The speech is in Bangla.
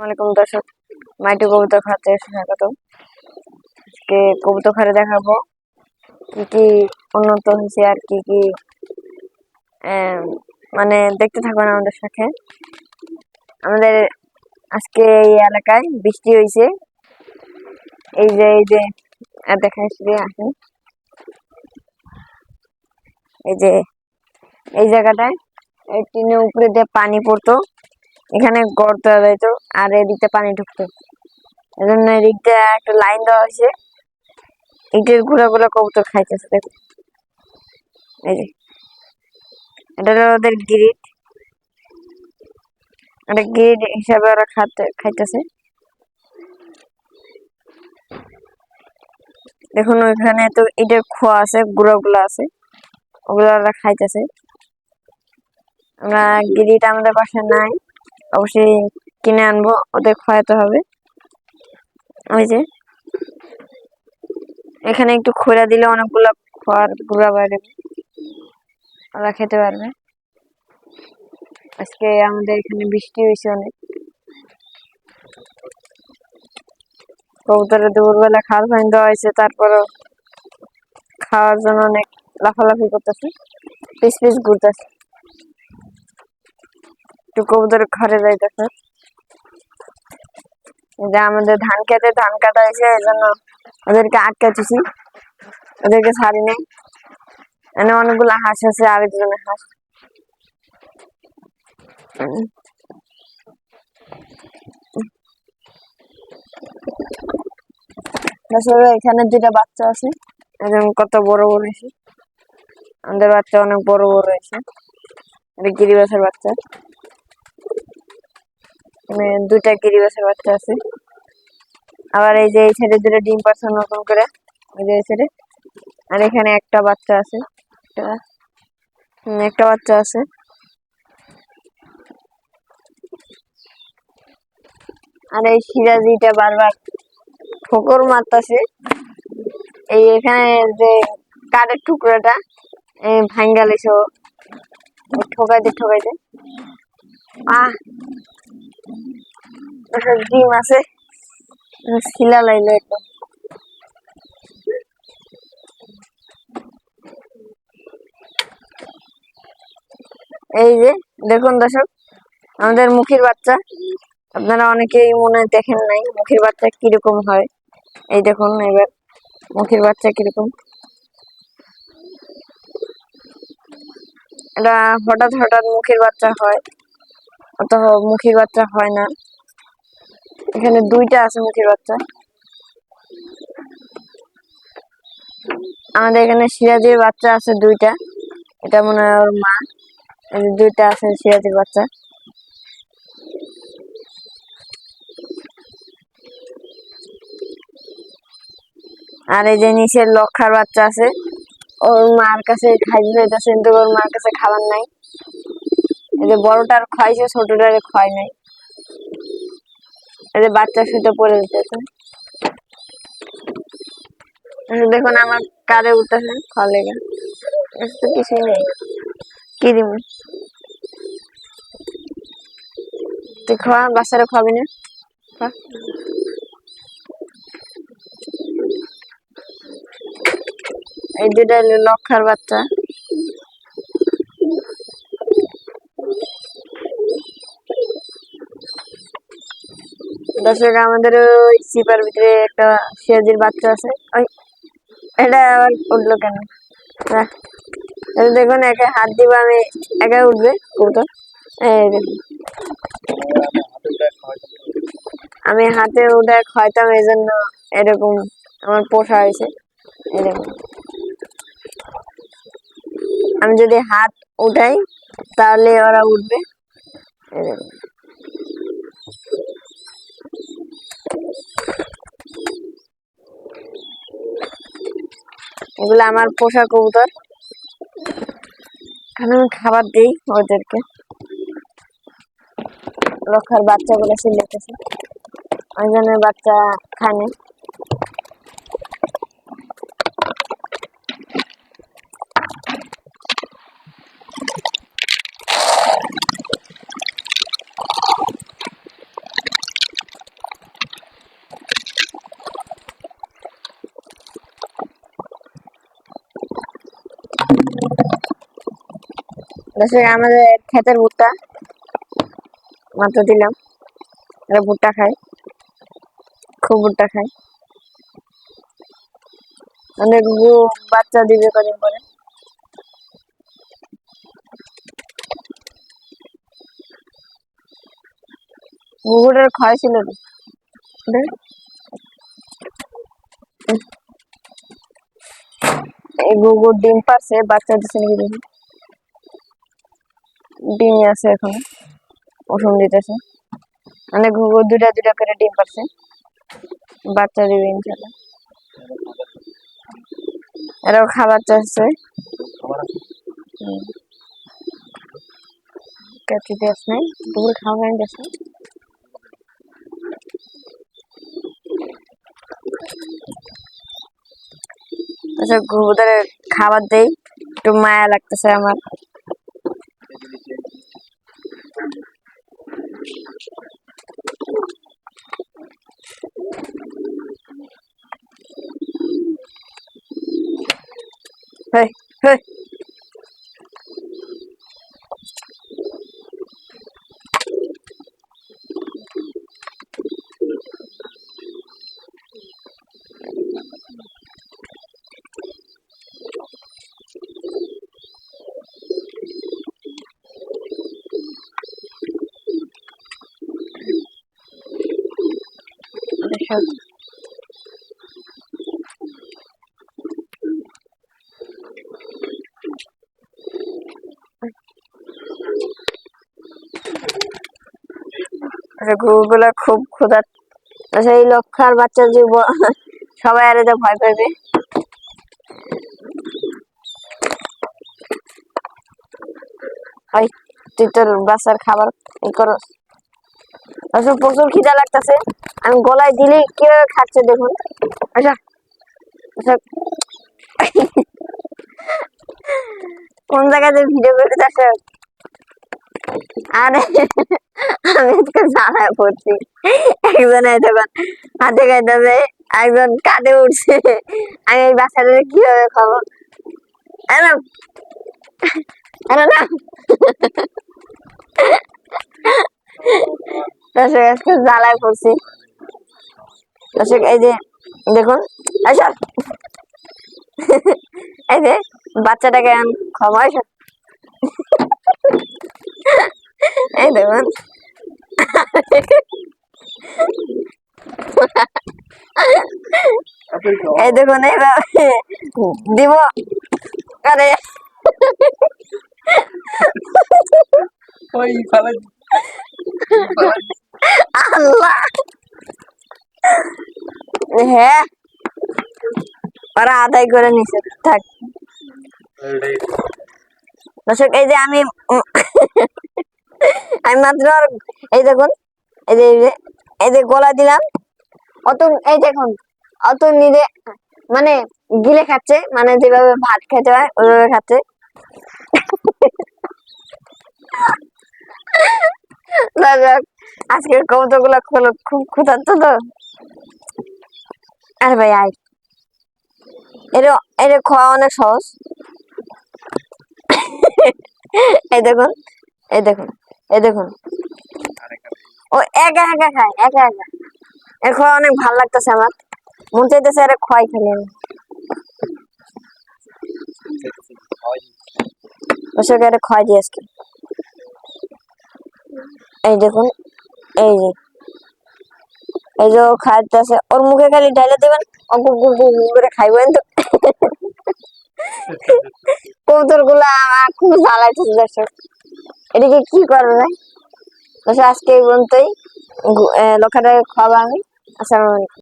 ওয়ালাইকুম দর্শক মাইটি কবুতর খাতে স্বাগত। আজকে কবুতর খারে দেখাবো কি কি উন্নত হয়েছে আর কি কি মানে দেখতে থাকবেন আমাদের সাথে। আমাদের আজকে এই এলাকায় বৃষ্টি হয়েছে। এই যে এই যে যে আসেন এই যে, এই জায়গাটায় এই টিনের উপরে দিয়ে পানি পড়তো। এখানে গর্ত যাইতো আর এদিকটা পানি ঢুকতো। এজন্য এদিকটা একটা লাইন দেওয়া হয়েছে। ইটের ঘুরা ঘুরা কবুতর খাইতেছে, দেখো। এই যে। এটা হলো ওদের গিরিট এটা গিরিট হিসাবে ওরা খাতে খাইতেছে। দেখুন, ওইখানে তো ইটের খোয়া আছে, গুঁড়ো গুলো আছে। ওগুলো ওরা খাইতেছে। আমরা গিরিট আমাদের পাশে নাই। অবশ্যই কিনে আনব, ওদের খাওয়াতে হবে। ওই যে। এখানে একটু খোলা দিলে অনেকগুলো খড় গুঁড়া বাইরে ওরা খেতে পারবে। আজকে আমাদের এখানে বৃষ্টি হয়েছে অনেক। কবুতরের দুপুরবেলা খাল ফাইন দেওয়া হয়েছে, তারপরও খাওয়ার জন্য অনেক লাফালাফি করতেছে। পিস পিস ঘুরতেছে। একটু কবুতর ঘরে যাইতেছে যে আমাদের ধান খেতে, ধান কাটা হয়েছে এই জন্য ওদেরকে আটকাতেছি ওদেরকে ছাড়ি নেই এখানে অনেকগুলো হাঁস আছে আর আরেকজনের হাঁস। এখানে দুটা বাচ্চা আছে একদম কত বড় বড় হয়েছে। আমাদের বাচ্চা অনেক বড় বড় হয়েছে। এটা গিরিবাসের বাচ্চা। দুইটা গিরিবাসের বাচ্চা আছে। আবার এই যে এই ছেড়ে দুটো ডিম পারছে নতুন করে ওই যে এই আর এখানে একটা বাচ্চা আছে। একটা বাচ্চা আছে। আর এই সিরাজিটা বারবার ঠোকর মারতাছে। এই এখানে যে কাঠের টুকরাটা এই ভাঙ্গা লেছে ও। এই ঠোকাইতে ঠোকাইতে। আহ! ডিম আছে শিলা লাইলো একদম এই যে, দেখুন দর্শক, আমাদের মুখের বাচ্চা। আপনারা অনেকেই মনে দেখেন নাই মুখের বাচ্চা কীরকম হয়। এই দেখুন, এবার মুখের বাচ্চা কীরকম। এটা হঠাৎ হঠাৎ মুখের বাচ্চা হয়। অত মুখের বাচ্চা হয় না। এখানে দুইটা আছে মুখের বাচ্চা আমাদের এখানে সিরাজের বাচ্চা আছে দুইটা। এটা মনে হয় ওর মা। দুইটা আছে সিরাজের বাচ্চা। আর এই যে নিচের লক্ষার বাচ্চা আছে। ওর মার কাছে খাইতে চাইতেছে, কিন্তু ওর মার কাছে খাবার নাই। যে বড়টার খাইছে, ছোটটার খায় নাই। এদের বাচ্চা শুতে পড়ে যেতেছে দেখুন আমার কারে উঠতেছে এর তো কিছুই নেই। কি দিব? তুই খাওয়া বাচ্চারা খাবি না। এই দুটা লক্ষার বাচ্চা। দর্শক, আমাদের ওই সিপার ভিতরে একটা সিরাজির বাচ্চা আছে। ওই, এটা আবার উঠল কেন? দেখুন, একা হাত দিব, আমি একা উঠবে কবুতর। আমি হাতে উঠে খাইতাম এই জন্য এরকম আমার পোষা হয়েছে। দেখুন। আমি যদি হাত উঠাই, তাহলে ওরা উঠবে। এই এগুলো আমার পোষা কবুতর। আমি খাবার দিই ওদেরকে। রক্ষার বাচ্চাগুলো সিলেটেছে ওই জন্য বাচ্চা খানে আমাদের ক্ষেতের ভুট্টা। মাত্র দিলাম। এরা ভুট্টা খায়। খুব ভুট্টা খায়। অনেক বাচ্চা দিবে কদিন পরে। গুগুটার ক্ষয় ছিল গুগুর ডিম পারছে, বাচ্চা দিচ্ছে নাকি দেখি। ডিম আছে এখন, ওষুধ দিতেছে। মানে ঘুঘু দুটা দুটা করে ডিম পারছে। বাচ্চা দিবে ইনশাল্লাহ এরাও খাবার চাচ্ছে। কাছে দেশ নাই দুপুরে খাওয়া নাই আচ্ছা ঘুঘুদের খাবার দেই। একটু মায়া লাগতেছে আমার। হেই হেই। আচ্ছা খুব ক্ষুধা আচ্ছা এই লক্ষার বাচ্চা সবাই আর ভয় পাবে তুই তোর বাচ্চার খাবার ই করস। আচ্ছা প্রচুর খিদা লাগতেছে। আমি গলায় দিলে কীভাবে খাচ্ছে দেখুন। আচ্ছা। আচ্ছা। কোন জায়গাতে ভিডিও করে দেখে আরে, আমি আজকে জানায় পড়ছি। একজন তখন হাতে খাইতেছে একজন কাঁধে উঠছে। আমি এই বাচ্চাদের কীভাবে খাব? আরে আরে না? দর্শক আজকে জ্বালায় পড়ছি। দর্শক এই যে দেখুন আচ্ছা এই যে বাচ্চাটাকে আমি ক্ষমাই এই দেখুন। এই দেখুন এইভাবে দিব। আরে। আল্লাহ। হ্যাঁ। ওরা আদায় করে নিছে, থাক। দর্শক, এই যে আমি আমি মাত্র এই দেখুন, এই যে, এই যে- গলা দিলাম। অত এই দেখুন অত মানে গিলে খাচ্ছে মানে যেভাবে ভাত খেতে হয় ওইভাবে খাচ্ছে। আজকের কবুতরগুলো খুব ক্ষুধার্ত তো। আরে ভাই, আয়। এটা এটা খাওয়া অনেক সহজ। এই দেখুন এই দেখুন এই দেখুন। ও, একা একা খায়, একা একা। এর খাওয়া অনেক ভালো লাগতেছে আমার। মন চাইতেছে আরে খোয়াই খালি আমি। আরে খোয়াই দিই আজকে। এই দেখুন, এই যে এই যে খাইতেছে। ওর মুখে খালি ঢালে দিবেন করে খাইবেন তো। কবুতরগুলা আমার খুব জ্বালাইতেছে দর্শক। এদিকে কি করবে আজকে এই পর্যন্তই। লক্ষাটাকে খাওয়াবো আমি আসসালামু আলাইকুম।